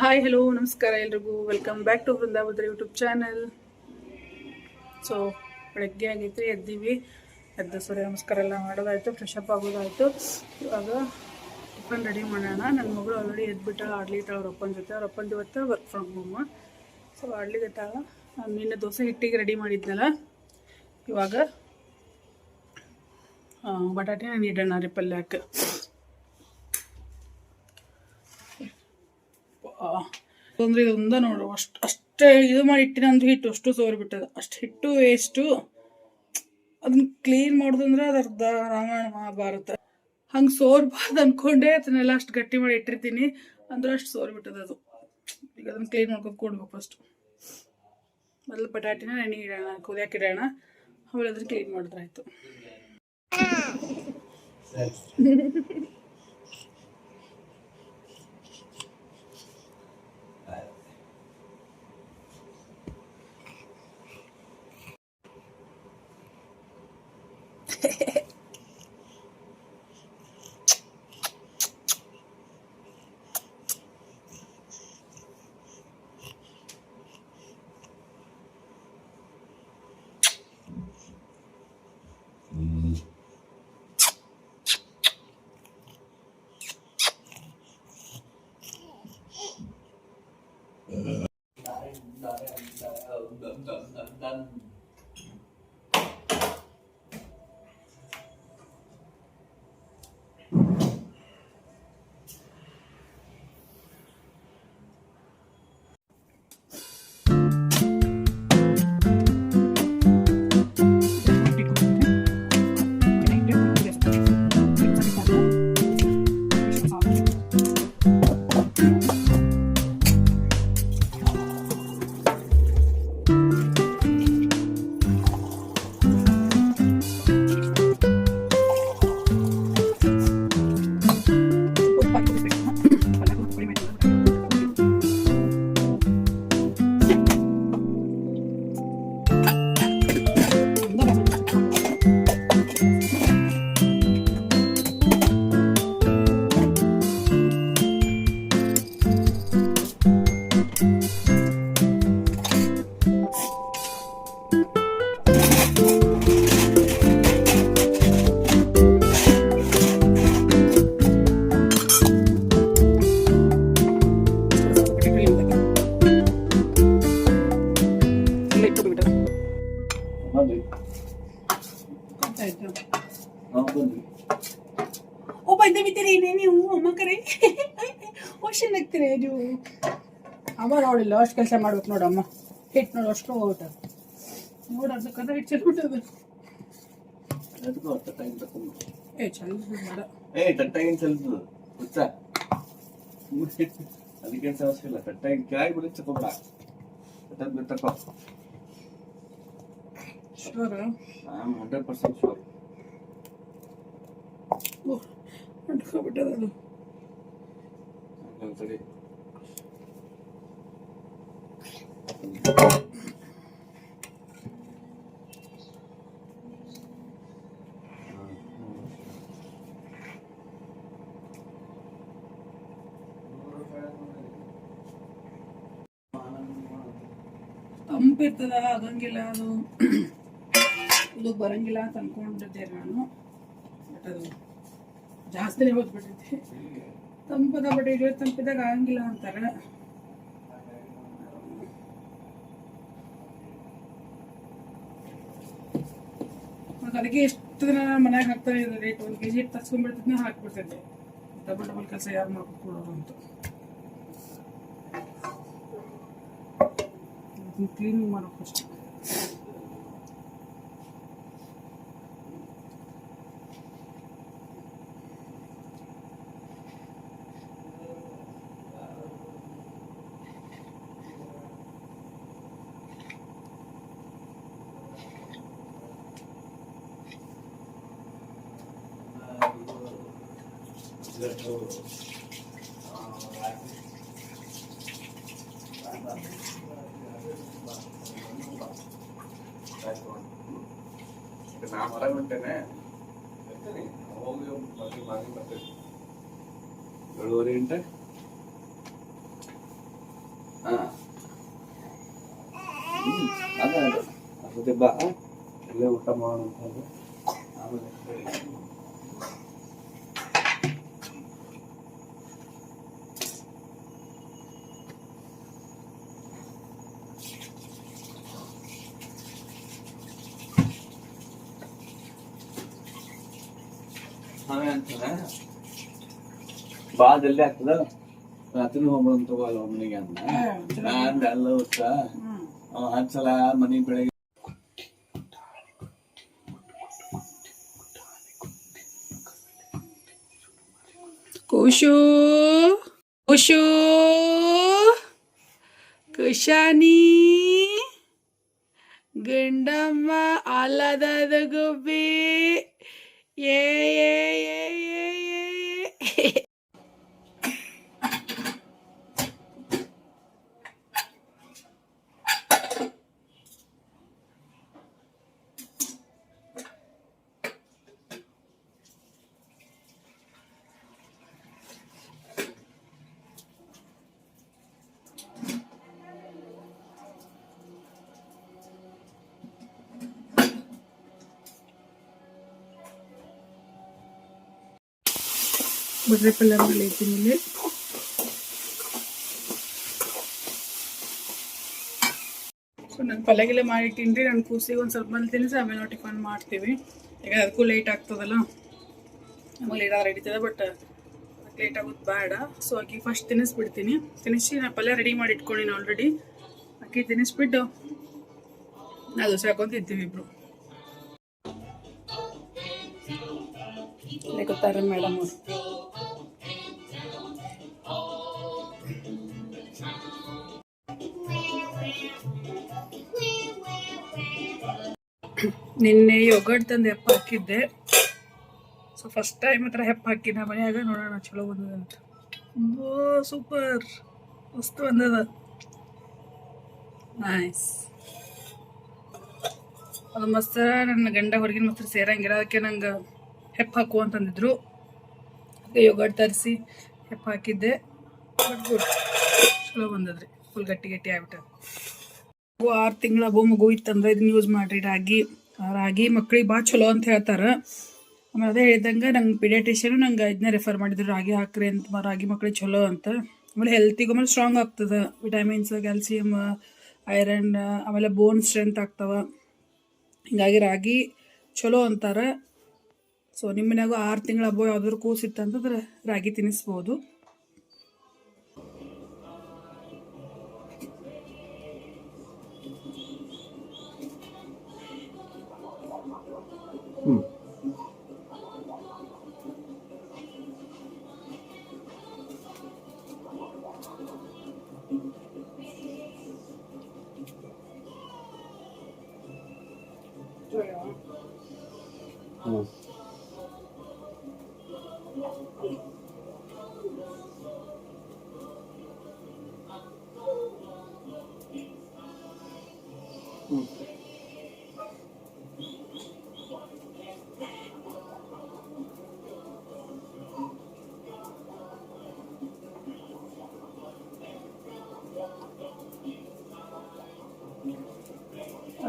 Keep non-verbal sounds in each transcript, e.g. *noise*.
Hi hello ನಮಸ್ಕಾರ ಎಲ್ರಿಗೂ. Welcome back to ಬೃಂದಾವದ್ರ ಯೂಟ್ಯೂಬ್ ಚಾನಲ್ ಸೊ ಬೆಳಗ್ಗೆ ಆಗೈತ್ರಿ, ಎದ್ದೀವಿ. ಎದ್ದು ಸೂರ್ಯ ನಮಸ್ಕಾರ ಎಲ್ಲ ಮಾಡೋದಾಯ್ತು ಫ್ರೆಶ್ ಅಪ್ ಆಗೋದಾಯ್ತು. ಇವಾಗ ಟಿಫನ್ ರೆಡಿ ಮಾಡೋಣ. ನನ್ನ ಮಗಳು ಆಲ್ರೆಡಿ ಎದ್ಬಿಟ್ಟಾಳ ಆಡ್ಲಿತ್ತಾಳ ಅವ್ರ ಅಪ್ಪನ ಜೊತೆ. ಅವ್ರ ಅಪ್ಪನ ಇವತ್ತು ವರ್ಕ್ ಫ್ರಮ್ ಹೋಮ್ ಸೊ ಆಡ್ಲಿಗತ್ತಾಳ ನಾನು ನಿನ್ನೆ ದೋಸೆ ಹಿಟ್ಟಿಗೆ ರೆಡಿ ಮಾಡಿದ್ನಲ್ಲ. ಇವಾಗ ಬಟಾಟೆ ನಾನು ಇಡೋಣ ರೀ ಪಲ್ಯಕ್ಕೆ ತೊಂದರೆ ಇದೊಂದ ನೋಡು. ಅಷ್ಟು ಅಷ್ಟೇ ಇದು ಮಾಡಿ ಇಟ್ಟಿನ ಅಂದ್ರೆ ಹಿಟ್ಟು ಅಷ್ಟು ಸೋರ್ಬಿಟ್ಟದ ಅಷ್ಟು ಹಿಟ್ಟು ವೇಸ್ಟು ಅದನ್ನ ಕ್ಲೀನ್ ಮಾಡೋದಂದ್ರೆ ಅದು ಅರ್ಧ ರಾಮಾಯಣ ಮಹಾಭಾರತ. ಹಂಗೆ ಸೋರ್ಬಾರ್ದು ಅಂದ್ಕೊಂಡೆ ಅದನ್ನೆಲ್ಲ ಅಷ್ಟು ಗಟ್ಟಿ ಮಾಡಿ ಇಟ್ಟಿರ್ತೀನಿ. ಅಂದ್ರೆ ಅಷ್ಟು ಸೋರ್ಬಿಟ್ಟದ ಅದು. ಈಗ ಅದನ್ನ ಕ್ಲೀನ್ ಮಾಡ್ಕೊಂಡು ಕೊಡ್ಬೇಕು ಫಸ್ಟು ಮೊದಲು ಬಟಾಟಿನ ನೆನೆ ಇಡೋಣ ಕುದಿಯಕ್ಕೆ ಇಡೋಣ. ಆಮೇಲೆ ಅದನ್ನ ಕ್ಲೀನ್ ಮಾಡಿದ್ರೆ ಆಯಿತು. *laughs* đợi đợi đợi đợi đợi đợi ಕೆಲಸ ಮಾಡ್ಬೇಕು ನೋಡಮ್ಮ. ಹಿಟ್ಟು ನೋಡು ಅಷ್ಟು ಹೋಗುತ್ತೆ. ನೋಡು ಅದಕ್ಕಂದ್ರೆ ಹಿಟ್ಟು ತಗೊಂಡು ಏ ಚಲ್ ಬೇಡ ಏ ಕಟ್ಟಾಗಿ ಚಲ್ದು ಹುಚ್ಚ. ಅದಕ್ಕೇನು ಸಮಸ್ಯೆ ಇಲ್ಲ. ಕಟ್ಟಾಗಿ ಕೆಳಗೆ ಬಿಡಿ ತಗೊಂಡ ಕಟ್ಟದ್ ಬಿತ್ತಕ್ಕೋ sure I am hundred percent sure ಓ ಅಂಟ್ಕೊಬಿಟ್ಟದ ಅದು ಒಂದ್ಸರಿ ತಂಪಿರ್ತದ, ಆಗಂಗಿಲ್ಲ ಅದು. ಇದು ಬರಂಗಿಲ್ಲ ಅಂತ ಅನ್ಕೊಂಡಿದ್ದೆ ನಾನು. ಬಟ್ ಅದು ಜಾಸ್ತಿನೇ ಹೋಗ್ಬಿಟ್ಟಿದ್ದೆ ತಂಪದ, ಬಟ್ ಈಗ ತಂಪಿದಾಗ ಆಗಂಗಿಲ್ಲ ಅಂತಾರೆ. ಅದಕ್ಕೆ ಎಷ್ಟು ದಿನ ಮನ್ಯಾಗ ಹಾಕ್ತಾರೆ ಇದು ರೇಟ್ ಒಂದು ಕೆ ಜಿ ಹಿಟ್ಟು ತರ್ಸ್ಕೊಂಡ್ಬಿಡ್ತಿದ್ನ ಹಾಕ್ಬಿಡ್ತಿದ್ದೆ. ಡಬಲ್ ಡಬಲ್ ಕೆಲಸ ಯಾರು ಮಾಡ್ಕೊಡೋರು ಅಂತ. ಕ್ಲೀನಿಂಗ್ ಮಾಡೋಕೆ ಅಷ್ಟೇ ನಾ ಹೊರಗೆ ಹೊಂಟೇನೆ. ಹೋಗಿ ಬರ್ತೀನಿ ಮಾರ್ನಿಂಗ್ ಬರ್ತೀವಿ ಏಳುವರೆ ಗಂಟೆ ಹಾ ಅದೇ ಅದೇ ಅದೇ ಬಾ ಇಲ್ಲೇ ಊಟ ಮಾಡೋಣ. ಆಮೇಲೆ ಅವೇ ಅಂತಾನೆ ಬಾ ಜಲ್ದಿ ಆಗ್ತದ ರಾತ್ರಿ ಹೋಗ್ಬಿಡೋಣ ತಗೋಲ್ಲ ಮನೆಗೆ ಅಂತ. ನಾನ್ ಎಲ್ಲ ಹೊತ್ತ ಅವ ಹಚ್ಚಲ ಮನೆ ಬೆಳಗ್ಗೆ ಕುಶು ಕುಶು ಕುಶಾನಿ ಗಂಡಮ್ಮ ಅಲ್ಲದ ಗುಬ್ಬಿ. ಏ ಏ ಏ ಏ. ಬದ್ರೆ ಪಲ್ಯ ಮಾಡೈತೀನಿ ಇಲ್ಲಿ ಸೊ ನಾನು ಪಲ್ಯಗೆಲ್ಲ ಮಾಡಿಟ್ಟಿನಿ ರೀ ನನ್ನ ಕೂಸಿಗೆ ಒಂದು ಸ್ವಲ್ಪ ಬಂದು ತಿನ್ನಿಸಿ ಆಮೇಲೆ ನಾವು ಟಿಫನ್ ಮಾಡ್ತೀವಿ ಈಗ ಅದಕ್ಕೂ ಲೇಟ್ ಆಗ್ತದಲ್ಲ ಆಮೇಲೆ ಲೇಟ್ ಆದ್ರೆ ಹಿಡಿತದೆ ಬಟ್ ಲೇಟ್ ಆಗೋದು ಬೇಡ ಸೊ ಅಕ್ಕಿ ಫಸ್ಟ್ ತಿನ್ನಿಸ್ಬಿಡ್ತೀನಿ ತಿನ್ನಿಸಿ ನಾನು ಪಲ್ಯ ರೆಡಿ ಮಾಡಿ ಇಟ್ಕೊಂಡಿನಿ ಆಲ್ರೆಡಿ ಅಕ್ಕಿ ತಿನ್ನಿಸ್ಬಿಟ್ಟು ನಾ ದೋಸೆ ಹಾಕೊಂಡು ತಿಂತೀವಿ ಇಬ್ರು ಗೊತ್ತಾರ ಮೇಡಮ್ ಅವರು ನಿನ್ನೆ ಯೋಗರ್ಟ್ ತಂದು ಹೆಪ್ಪ ಹಾಕಿದ್ದೆ. ಸೊ ಫಸ್ಟ್ ಟೈಮ್ ಹತ್ರ ಹೆಪ್ಪ ಹಾಕಿನ ಮನೆಯಾಗ ನೋಡೋಣ ಚಲೋ ಬಂದದ ಅಂತ. ಓ ಸೂಪರ್ ಮಸ್ತ್ ಬಂದದ. ನೈಸ್ ಅದು ಮಸ್ತ ನನ್ನ ಗಂಡ ಹೊರಗಿನ ಮೊಸರು ಸೇರಂಗಿಲ್ಲ. ಅದಕ್ಕೆ ನಂಗೆ ಹೆಪ್ಪ ಹಾಕು ಅಂತಂದಿದ್ರು. ಅದಕ್ಕೆ ಯೋಗರ್ಟ್ ತರಿಸಿ ಹೆಪ್ಪ ಹಾಕಿದ್ದೆ. ಗುಡ್ ಚಲೋ ಬಂದದ್ರಿ. ಫುಲ್ ಗಟ್ಟಿ ಗಟ್ಟಿ ಆಗ್ಬಿಟ್ಟದ. ಮಗು ಆರು ತಿಂಗಳ ಮಗು ಇತ್ತಂದ್ರೆ ಇದನ್ನ ಯೂಸ್ ಮಾಡ್ರಿ ರಾಗಿ. ರಾಗಿ ಮಕ್ಳಿಗೆ ಭಾಳ ಚಲೋ ಅಂತ ಹೇಳ್ತಾರೆ. ಆಮೇಲೆ ಅದೇ ಹೇಳಿದಂಗ ನಂಗೆ ಪಿಡಿಯಾಟಿಷಿಯನು ನಂಗೆ ಇದನ್ನ ರೆಫರ್ ಮಾಡಿದ್ರು, ರಾಗಿ ಹಾಕ್ರಿ ಅಂತ ರಾಗಿ ಮಕ್ಳಿಗೆ ಚಲೋ ಅಂತ. ಆಮೇಲೆ ಹೆಲ್ತಿಗೆ ಆಮೇಲೆ ಸ್ಟ್ರಾಂಗ್ ಆಗ್ತದೆ. ವಿಟಮಿನ್ಸ್ ಕ್ಯಾಲ್ಸಿಯಮ್ ಐರನ್ ಆಮೇಲೆ ಬೋನ್ ಸ್ಟ್ರೆಂತ್ ಆಗ್ತವೆ. ಹಿಂಗಾಗಿ ರಾಗಿ ಚಲೋ ಅಂತಾರೆ. ಸೊ ನಿಮ್ಮ ಮನ್ಯಾಗ ಆರು ತಿಂಗಳ ಹಬ್ಬ ಯಾವ್ದಾದ್ರು ಕೂಸಿತ್ತಂತಂದ್ರೆ ರಾಗಿ ತಿನ್ನಿಸ್ಬೋದು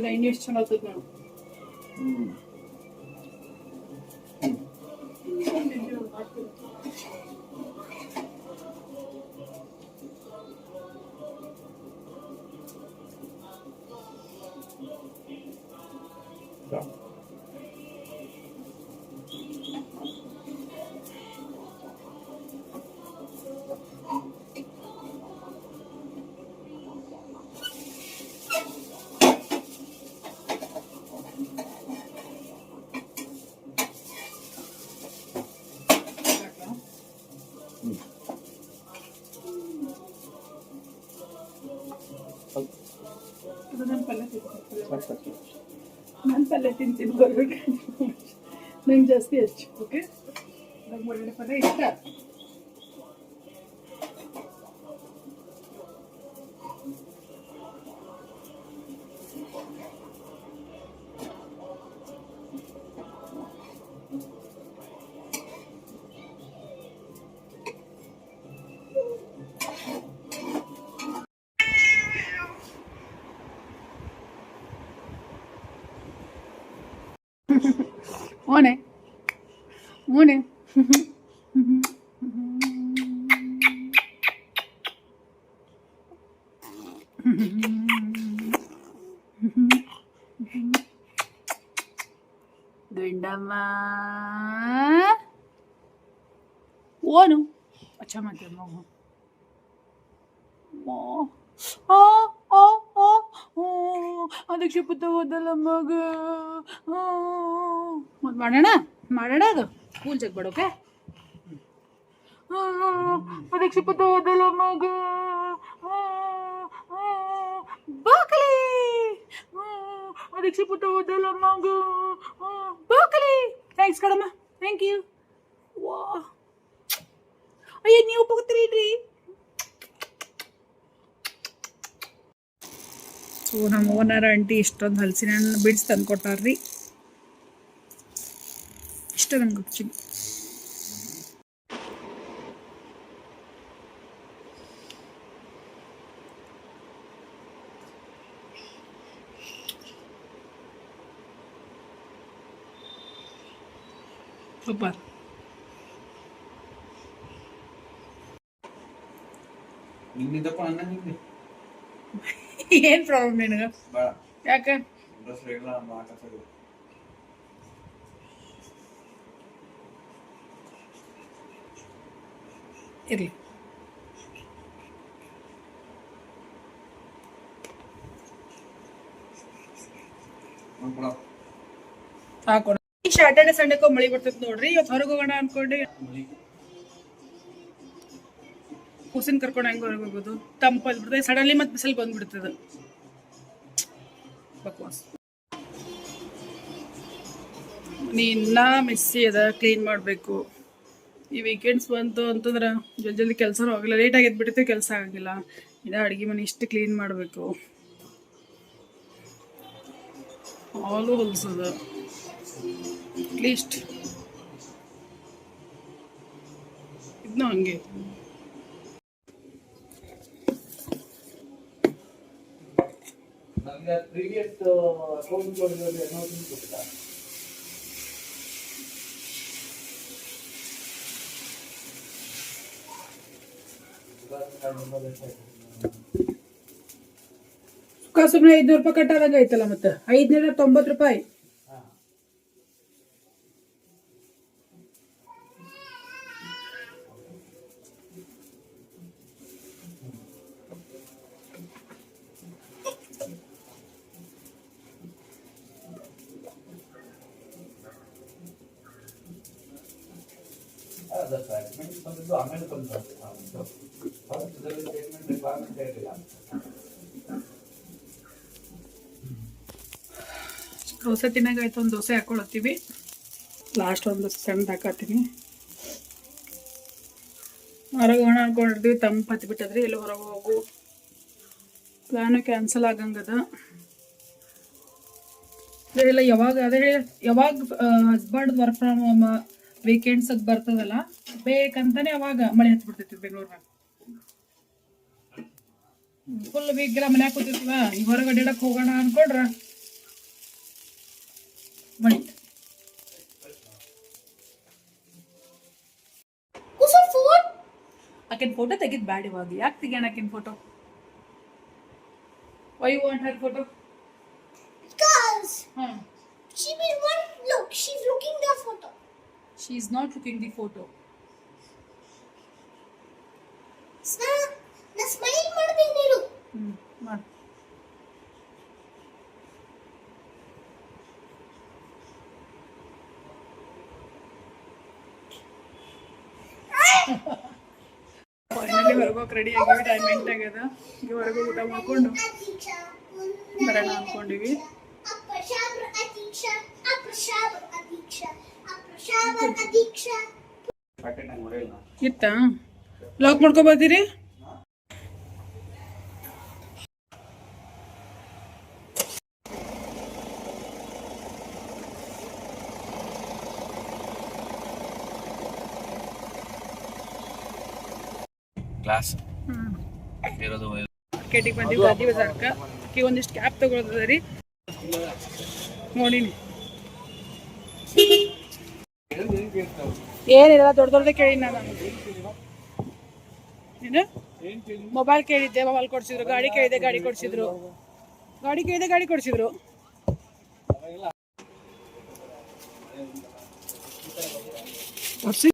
ಅದ್ರಿಂದ ಇನ್ನೂ ಎಷ್ಟು ಚಲೋ ಆಗ್ತದೆ ನೋಡಿ ಪಲ್ಯ ತಿಂತೀನಿ ಬರ್ಬೇಕು ನಂಗೆ ಜಾಸ್ತಿ ಹೆಚ್ಚು ಓಕೆ ನಂಗೆ ಒಳ್ಳೆ ಪದ ಇಷ್ಟ. ಓನೆ ಗಂಡಮ್ಮ ಓನು ಅಚ್ಚ ಮತ್ತೆ ಮಗು ಆ ಆ ಆ ಓ ಅದಕ್ಕೆ ಪುತ್ತ ಹೋದಲ್ಲ ಮಗ ಮತ್ತೆ ಮಾಡೋಣ ಮಾಡೋಣ ಅದು ಕೂಲ್ ಜಗ್ ಬಡೋಕೆ ಅದಕ್ಕೆ ಪುತ್ತ ಹೋದಲ್ಲ ಮಗ ಬಾಕಲಿ ಅದಕ್ಕೆ ಪುತ್ತ ಹೋದಲ್ಲ ಮಗ ಬಾಕಲಿ ಥ್ಯಾಂಕ್ಸ್ ಕಡಮ್ಮ ಥ್ಯಾಂಕ್ ಯು ವಾ ಅಯ್ಯ ನೀವು ಹೋಗ್ತೀರಿ ಸೊ ನಮ್ಮ ಓನರ್ ಆಂಟಿ ಇಷ್ಟೊಂದು ಹಲಸಿನ ಹಣ್ಣು ಬಿಡಿಸಿ ತಂದು ಕೊಟ್ಟಾರ್ರಿ ಇಷ್ಟ ನಂಗೆ ಆ್ಯಕ್ಚುಲಿ ಸೂಪರ್ ನಿನ್ನಿದ್ದಪ್ಪ ಅನ್ನ ನಿಂದೆ ಏನು ಪ್ರಾಬ್ಲಮ್ ನಿನಗೆ ಬೇಡ ಯಾಕೆ ಡ್ರೆಸ್ ಇಲ್ಲ ಇರಲಿ. ಹಾಕೋಣ ಈ ಮಳಿ ಬರ್ತೈತೆ ನೋಡ್ರಿ ಇವತ್ತು ಹೊರಗೆ ಹೋಗೋಣ ಅನ್ಕೊಂಡು. ಕೂಸಿನ ಕರ್ಕೊಂಡು ಹೆಂಗೆ ಹೊರಗೆ ಹೋಗೋದು. ತಂಪಲ್ಲಿ ಬಿಡ್ತದೆ ಸಡನ್ಲಿ ಮತ್ತೆ ಬಿಸಿಲು ಬಂದ್ಬಿಡ್ತದೆ. ಬಕ್ವಾಸ್. ನೀನ್ನ ಮೆಸ್ಸಿ ಅದ ಕ್ಲೀನ್ ಮಾಡಬೇಕು. ಈ ವೀಕೆಂಡ್ಸ್ ಬಂತು ಅಂತಂದ್ರೆ ಜಲ್ದಿ ಜಲ್ದಿ ಕೆಲಸ ಲೇಟ್ ಲೇಟಾಗಿ ಬಿಡುತ್ತೆ ಕೆಲಸ ಆಗಂಗಿಲ್ಲ. ಇದ ಅಡುಗೆ ಮನೆ ಇಷ್ಟು ಕ್ಲೀನ್ ಮಾಡಬೇಕು. ಹಾಲು ಹೊಲಿಸೋದು. ಅಟ್ಲೀಸ್ಟ್ ಇದನ್ನ ಹಂಗೆ. ಪ್ರೀವಿಯಸ್ ಸುಮ್ಮನೆ ಐದ್ನೂರು ರೂಪಾಯಿ ಕಟ್ಟಾದಂಗೆ ಐತಲ್ಲ ಮತ್ತೆ? ಐದ್ನೂರ ತೊಂಬತ್ತು ರೂಪಾಯಿ. ಆಮೇಲೆ ದೋಸೆ ತಿನ್ನಾಗಾಯ್ತು ಒಂದು ದೋಸೆ ಹಾಕೊಳತ್ತೀವಿ. ಲಾಸ್ಟ್ ಒಂದು ಸಣ್ಣದು ಹಾಕತ್ತೀನಿ. ಹೊರಗೆ ಒಣ ಹಾಕೊಂಡಿದ್ವಿ ತಂಪು ಹತ್ತಿ ಬಿಟ್ಟದ್ರಿ, ಎಲ್ಲಿ ಹೊರಗೆ ಹೋಗು. ಪ್ಲಾನು ಕ್ಯಾನ್ಸಲ್ ಆಗಂಗದ. ಇಲ್ಲ, ಯಾವಾಗ ಅದೇ ಯಾವಾಗ husband work from home weekends ಅದು ಬರ್ತದಲ್ಲ ಬೇಕಂತಾನೆ ಅವಾಗ ಮಳೆ ಹತ್ತಿ ಬಿಡ್ತೈತಿ ಬೆಂಗಳೂರ್ನಾಗ ಫುಲ್ ವೀಕ್ಗೆಲ್ಲ ಮನ್ಯಾಗ ಕೂತಿರ್ತೀವ? ಈ ಹೊರಗಡೆ ಅಡ್ಡಾಡಕ್ಕೆ ಹೋಗೋಣ ಅನ್ಕೊಂಡ್ರ? ಮಳೆ ಆಕಿನ ಫೋಟೋ ತೆಗಿದ್ ಬ್ಯಾಡ ಇವಾಗ. ಯಾಕೆ ತೆಗಿಯೋಣ ಆಕಿನ photo why want her photo Because ಹಾಂ. she will one, look. She's looking the photo. She is looking the photo Sna, na smile ಮಾಡ್ತೀನಿ ನೀನು. ಹ್ಮ್ ಮಾಡಿ. ಫೈನಲಿ ಹೊರಗೋಗಿ ರೆಡಿ ಆಗಿವಿ ಟೈಮ್ ಎಂಟು ಆಗ್ಯದ. ಈಗ ಹೊರಗೆ ಊಟ ಮಾಡ್ಕೊಂಡು ಬರೋಣ ಅನ್ಕೊಂಡಿವಿ ಇತ್ತ? ಲಾಕ್ ಮಾಡ್ಕೊ ಬರ್ತೀರಿ? ಕ್ಲಾಸ್ ಇರೋದು ಮಾರ್ಕೆಟಿಗೆ ಬಂದೀವಿ ಗಾಂಧಿ ಬಜಾರ್ಕ ಒಂದಿಷ್ಟು ಕ್ಯಾಪ್ ತಗೊಳೋದದ ರೀ. ನೋಡಿನಿ. ಏನಿಲ್ಲ, ದೊಡ್ಡ ದೊಡ್ಡದೇ ಕೇಳಿ ನಾನು. ಏನು? ಮೊಬೈಲ್ ಕೇಳಿದ್ದೆ ಮೊಬೈಲ್ ಕೊಡ್ಸಿದ್ರು, ಗಾಡಿ ಕೇಳಿದೆ ಗಾಡಿ ಕೊಡ್ಸಿದ್ರು. ಗಾಡಿ ಕೇಳಿದೆ ಗಾಡಿ ಕೊಡ್ಸಿದ್ರು. ಕೊಡ್ಸಿ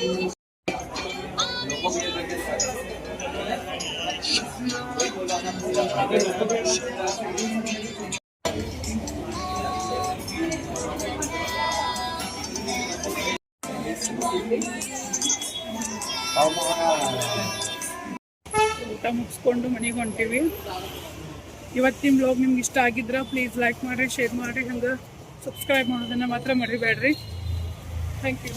ಊಟ ಮುಗಿಸ್ಕೊಂಡು ಮನೆಗೆ ಹೊಂಟೀವಿ. ಇವತ್ತಿನ ಬ್ಲಾಗ್ ನಿಮ್ಗೆ ಇಷ್ಟ ಆಗಿದ್ರ ಪ್ಲೀಸ್ ಲೈಕ್ ಮಾಡಿರಿ ಶೇರ್ ಮಾಡಿರಿ, ಹಂಗೆ ಸಬ್ಸ್ಕ್ರೈಬ್ ಮಾಡೋದನ್ನು ಮಾತ್ರ ಮರಿಬೇಡ್ರಿ. Thank you